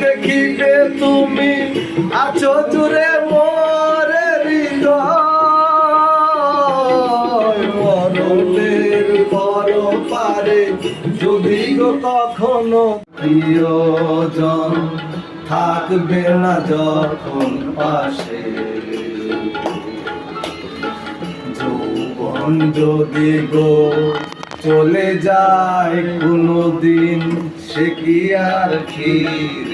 দেখিবে তুমি, আছো জুড়ে মোরে মরণের পর পারে, যদি কখনো প্রিয়জন থাকবে না যখন পাশে। যৌবন যদি গো চলে যায় কোনো দিন সে কি আর ফিরে?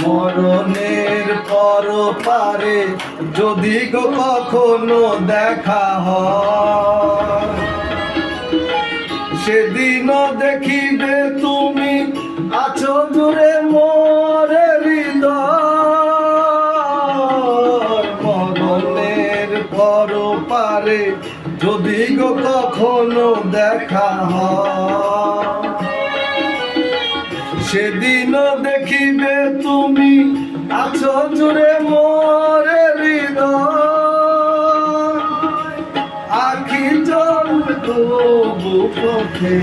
মরণের পর পারে যদি গো কখনো দেখা হয়, সেদিনও দেখিবে তুমি আছো দূরে মরে মরণের পর পারে যদি গো কখনো দেখা হয়, সেদিনও দেখিবে জুড়ে মোরে হৃদয়। আখি জল তবু পথে